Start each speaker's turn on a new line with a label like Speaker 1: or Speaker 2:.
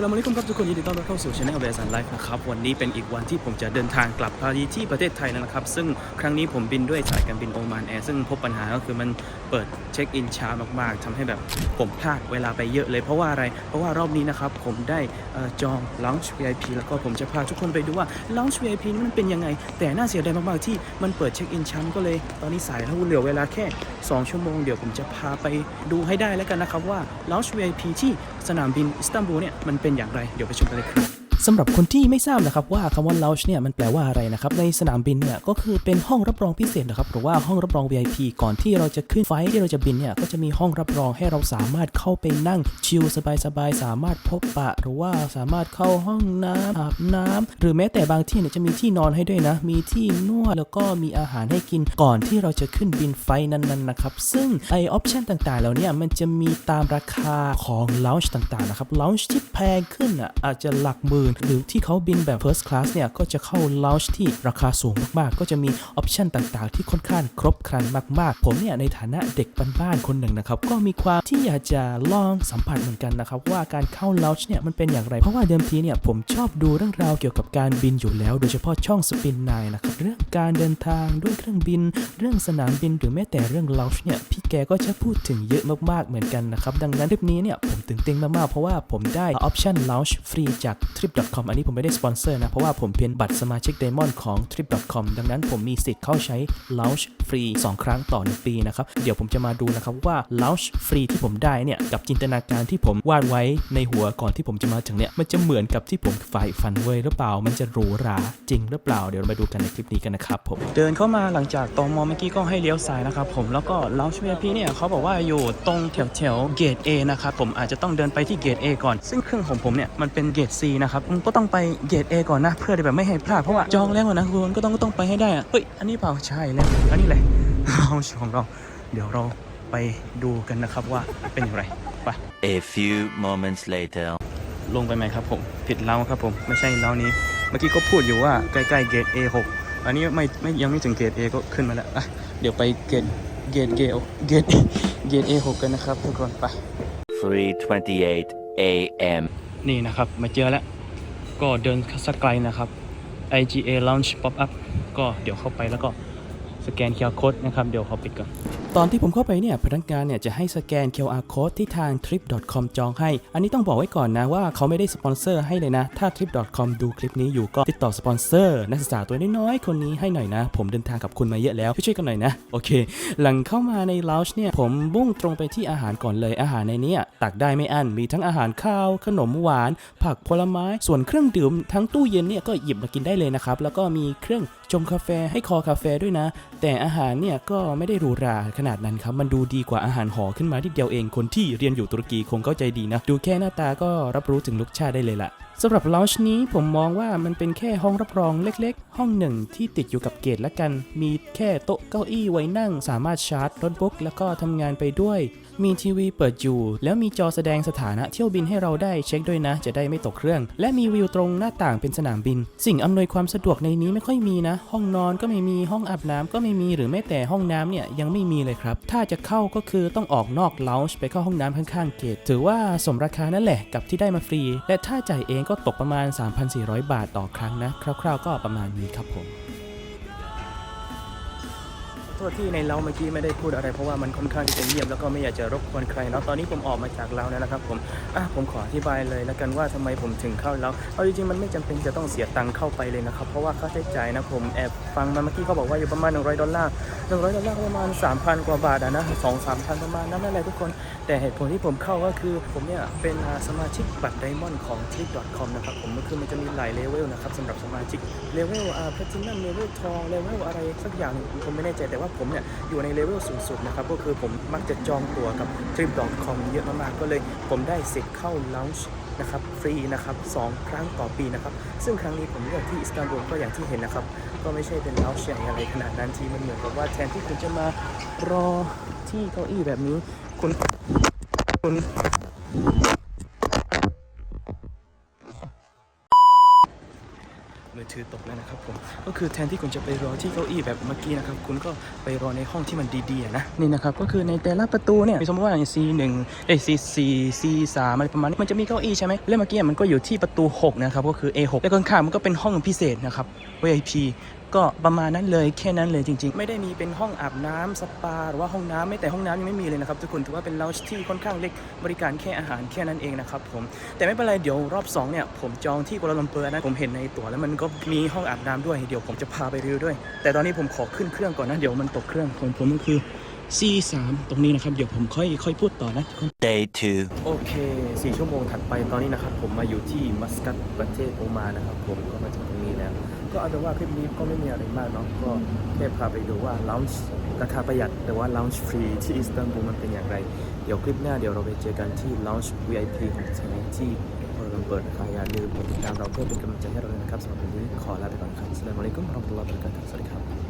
Speaker 1: สลามอะลัยกุมครับทุกคนยินดีต้อนรับเข้าสู่ช anel เบสันไลฟ์นะครับวันนี้เป็นอีกวันที่ผมจะเดินทางกลับพารีที่ประเทศไทยนะครับ ซึ่งครั้งนี้ผมบินด้วยสายการบินโอมานแอร์ซึ่งพบปัญหาก็คือมันเปิดเช็คอินช้ามากๆทำให้แบบผมพลาดเวลาไปเยอะเลยเพราะว่าอะไร เพราะว่ารอบนี้นะครับผมได้จอง Lounge VIP แล้วก็ผมจะพาทุกคนไปดูว่า Lounge VIP นี่มันเป็นยังไง แต่น่าเสียดายมากๆที่มันเปิดเช็คอินช้าก็เลย ตอนนี้สายแล้วเหลือเวลาแค่ 2 ชั่วโมงเดี๋ยวผมจะพาไปดูให้ได้แล้วกันนะครับว่า Lounge VIP ที่ สนามบินอิสตันบูลเนี่ยมันเป็นอย่างไร เดี๋ยวไปชมกันเลยครับ สำหรับคนที่ไม่ทราบนะครับว่าคำว่า lounge เนี่ยมันแปลว่าอะไรนะครับในสนามบินเนี่ยก็คือเป็นห้องรับรองพิเศษนะครับหรือว่าห้องรับรอง VIP ก่อนที่เราจะขึ้นไฟที่เราจะบินเนี่ยก็จะมีห้องรับรองให้เราสามารถเข้าไปนั่งชิลสบายๆสามารถพบปะ หรือว่าสามารถเข้าห้องน้ำอาบน้ำหรือแม้แต่บางที่เนี่ยจะมีที่นอนให้ด้วยนะ มีที่นวดแล้วก็มีอาหารให้กินก่อนที่เราจะขึ้นบินไฟนั้นๆนะครับซึ่งไอออปชันต่างๆแล้วเนี่ยมันจะมีตามราคาของ lounge ต่างๆนะครับ lounge ที่แพงขึ้นอะอาจจะหลักหมื่นหรือที่เขาบินแบบ first class เนี่ย ก็จะเข้า lounge ที่ราคาสูงมากๆ ก็จะมีออปชันต่างๆ ที่ค่อนข้างครบครันมากๆ ผมเนี่ย ในฐานะเด็กบ้านๆคนหนึ่งนะครับ ก็มีความที่อยากจะลองสัมผัสเหมือนกันนะครับ ว่าการเข้า lounge เนี่ยมันเป็นอย่างไร เพราะว่าเดิมทีเนี่ยผมชอบดูเรื่องราวเกี่ยวกับการบินอยู่แล้ว โดยเฉพาะช่องสปินนายนะครับเรื่องการเดินทางด้วยเครื่องบิน เรื่องสนามบินหรือแม้แต่เรื่อง lounge เนี่ยพี่แกก็จะพูดถึงเยอะมากๆเหมือนกันนะครับดังนั้นทริปนี้เนี่ยผมตื่นเต้นมากๆเพราะว่าผมได้ออปชัน lounge ฟรีจาก trip.com อันนี้ผมไม่ได้สปอนเซอร์นะ เพราะว่าผมเป็นบัตรสมาชิก Diamond ของ trip.com ดังนั้นผมมีสิทธิ์เข้าใช้ lounge ฟรี 2 ครั้งต่อ 1 ปีนะครับ เดี๋ยวผมจะมาดูนะครับว่า lounge ฟรีที่ผมได้เนี่ย กับจินตนาการที่ผมวาดไว้ในหัวก่อนที่ผมจะมาถึงเนี่ย มันจะเหมือนกับที่ผมฝ่ฝันไว้หรือเปล่า มันจะหรูหราจริงหรือเปล่า เดี๋ยวเรามาดูกันในคลิปนี้กันนะครับผม เดินเข้ามาหลังจากตมเมื่อกี้ก็ให้เลี้ยวซ้ายนะครับผม แล้วก็ lounge VIP เนี่ยเขาบอกว่าอยู่ตรงแถวแถวเกต A นะครับ ผมอาจจะต้องเดินไปที่เกต A ก่อน ซึ่งเครื่องของผมเนี่ยมันเป็นเกต C นะครับก็ต้องไปเกต A ก่อนนะ เพื่อที่แบบไม่ให้พลาดเพราะว่าจองแล้วอะนะคุณก็ต้องก็ต้องไปให้ได้อะเฮ้ยอันนี้เปล่าใช่แล้วอันนี้แหละ lounge ของเรา เดี๋ยวเราไปดูกันนะครับว่าเป็นอย่างไรไป
Speaker 2: A few moments later.
Speaker 1: ลงไปไหมครับผมผิดเล้าครับผมไม่ใช่เล้านี้ เมื่อกี้ก็พูดอยู่ว่าใกล้ๆเกต A6 อันนี้ไม่ไม่ยังไม่ถึงเกต A ก็ขึ้นมาแล้วอะเดี๋ยวไปเกตเกตเกตเกตเกต A6 กันนะครับทุกคนไป
Speaker 2: 3:28 a.m.
Speaker 1: นี่นะครับมาเจอแล้ว ก็เดินสักไกลนะครับ IGA Launch Pop Up ก็เดี๋ยวเข้าไปแล้วก็ สแกน QR Code นะครับ เดี๋ยวเขาปิดก่อน ตอนที่ผมเข้าไปเนี่ย พนักงานเนี่ยจะให้สแกน QR Code ที่ทาง trip.com จองให้ อันนี้ต้องบอกไว้ก่อนนะว่าเขาไม่ได้สปอนเซอร์ให้เลยนะ ถ้า trip.com ดูคลิปนี้อยู่ก็ติดต่อสปอนเซอร์นักศึกษาตัวน้อยๆ คนนี้ให้หน่อยนะ ผมเดินทางกับคุณมาเยอะแล้วช่วยกันหน่อยนะ โอเค หลังเข้ามาใน l o u n g เนี่ยผมบุ่งตรงไปที่อาหารก่อนเลยอาหารในนี้ตักได้ไม่อั้นมีทั้งอาหารข้าว ขนมหวาน ผักผลไม้ส่วนเครื่องดื่มทั้งตู้เย็นเนี่ยก็หยิบมากินได้เลยนะครับแล้วก็มีเครื่องชงกาแฟให้คอกาแฟด้วยนะแต่อาหารเนี่ยก็ไม่ได้หรูหราขนาดนั้นครับ มันดูดีกว่าอาหารห่อขึ้นมาที่เดียวเอง คนที่เรียนอยู่ตุรกีคงเข้าใจดีนะ ดูแค่หน้าตาก็รับรู้ถึงรสชาติได้เลยล่ะสำหรับล u น c h นี้ผมมองว่ามันเป็นแค่ห้องรับรองเล็กๆ ห้องหนึ่งที่ติดอยู่กับเกตละกัน มีแค่โต๊ะเก้าอี้ไว้นั่ง สามารถชาร์จโน้ตบุ๊กแล้วก็ทำงานไปด้วย มีทีวีเปิดอยู่ แล้วมีจอแสดงสถานะเที่ยวบินให้เราได้เช็คด้วยนะ จะได้ไม่ตกเครื่อง และมีวิวตรงหน้าต่างเป็นสนามบิน สิ่งอำนวยความสะดวกในนี้ไม่ค่อยมีนะ ห้องนอนก็ไม่มีห้องอาบน้ำก็ไม่ไม่มีหรือแม้แต่ห้องน้ำเนี่ยยังไม่มีเลยครับ ถ้าจะเข้าก็คือต้องออกนอกเลาจ์ไปเข้าห้องน้ำข้างๆเกต ถือว่าสมราคานั่นแหละกับที่ได้มาฟรี และถ้าจ่ายเองก็ตกประมาณ 3,400 บาทต่อครั้งนะ คร่าวๆก็ประมาณนี้ครับผม โทษที่ในเล้าเมื่อกี้ไม่ได้พูดอะไรเพราะว่ามันค่อนข้างที่จะเงียบแล้วก็ไม่อยากจะรบกวนใครเนาะตอนนี้ผมออกมาจากเล้าแล้วนะครับผมอะผมขออธิบายเลยแล้วกันว่าทำไมผมถึงเข้าเล้าเอาจริงๆมันไม่จำเป็นจะต้องเสียตังค์เข้าไปเลยนะครับเพราะว่าค่าใช้จ่ายนะผมแอบฟังมาเมื่อกี้เขาบอกว่าอยู่ประมาณ100ดอลลาร์100ดอลลาร์ประมาณ3,000กว่าบาทอะนะ2 3พันประมาณนั้นนั่นแหละทุกคน แต่เหตุผลที่ผมเข้าก็คือผมเนี่ยเป็นสมาชิกบัตรไดมอนด์ของ trip.com นะครับผมก็คือมันจะมีหลายเลเวลนะครับสำหรับสมาชิกเลเวลอ่าแพลตินัมเลเวลทองเลเวลอะไรสักอย่างหนึ่งผมไม่แน่ใจแต่ว่าผมเนี่ยอยู่ในเลเวลสูงสุดนะครับก็คือผมมักจะจองตั๋วกับ trip.com เยอะมากๆก็เลย ผมได้สิทธิ์เข้า lounge นะครับฟรีนะครับสองครั้งต่อปีนะครับ ซึ่งครั้งนี้ผมเลือกที่อิสตันบูลก็อย่างที่เห็นนะครับ ก็ไม่ใช่เป็นเอาเชียงอะไรขนาดนั้นที่มันเหมือนกับว่าแทนที่คุณจะมารอที่เก้าอี้แบบนี้ คุณคุณ มือถือตกแล้วนะครับผมก็คือแทนที่คุณจะไปรอที่เก้าอี้แบบเมื่อกี้นะครับคุณก็ไปรอในห้องที่มันดีๆนะนี่นะครับก็คือในแต่ละประตูเนี่ยสมมติว่า C1 เอ้ย C4 C3 อะไรประมาณนี้มันจะมีเก้าอี้ใช่ไหมแล้วเมื่อกี้มันก็อยู่ที่ประตู 6 นะครับก็คือ A6 แล้วข้างๆมันก็เป็นห้องพิเศษนะครับ VIP ก็ประมาณนั้นเลยแค่นั้นเลยจริง ๆ ไม่ได้มีเป็นห้องอาบน้ำสปาหรือว่าห้องน้ำไม่แต่ห้องน้ำยังไม่มีเลยนะครับทุกคนถือว่าเป็นเลาที่ค่อนข้างเล็กบริการแค่อาหารแค่นั้นเองนะครับผมแต่ไม่เป็นไรเดี๋ยวรอบสองเนี่ยผมจองที่กัวลาลัมเปอร์นะผมเห็นในตั๋วแล้วมันก็มีห้องอาบน้ำด้วยเดี๋ยวผมจะพาไปรีวิวด้วย แต่ตอนนี้ผมขอขึ้นเครื่องก่อนนะเดี๋ยวมันตกเครื่องของผมก็คือ C3 ตรงนี้นะครับ เดี๋ยวผมค่อยค่อยพูดต่อนะ
Speaker 2: Day 2.
Speaker 1: โอเค 4 ชั่วโมงถัดไปตอนนี้นะครับ ผมมาอยู่ที่มัสกัตประเทศโอมานนะครับ ผมก็มาถึงตรงนี้แล้ว ก็เอาจจะว่าคลิปนี้ก็ไม่มีอะไรมากเนาะก็แค่พาไปดูว่าล o น g e ราคาประหยัดแต่ว่าล o น g e ฟรีที่อิสตันบูลมันเป็นอย่างไร เดี๋ยวคลิปหน้าเดี๋ยวเราไปเจอกันที่ล o น g e VIP ของไทยที่เราเปิดนะคะอย่าลืมกดติดตามเราเพื่อเป็นกำลังใจให้เราด้วยนะครับสำหรับวันนี้ขอลาไปก่อนครับสวัสดีครับวะเราะมตุลลาบราะกาตุฮ์สวัสดีครับ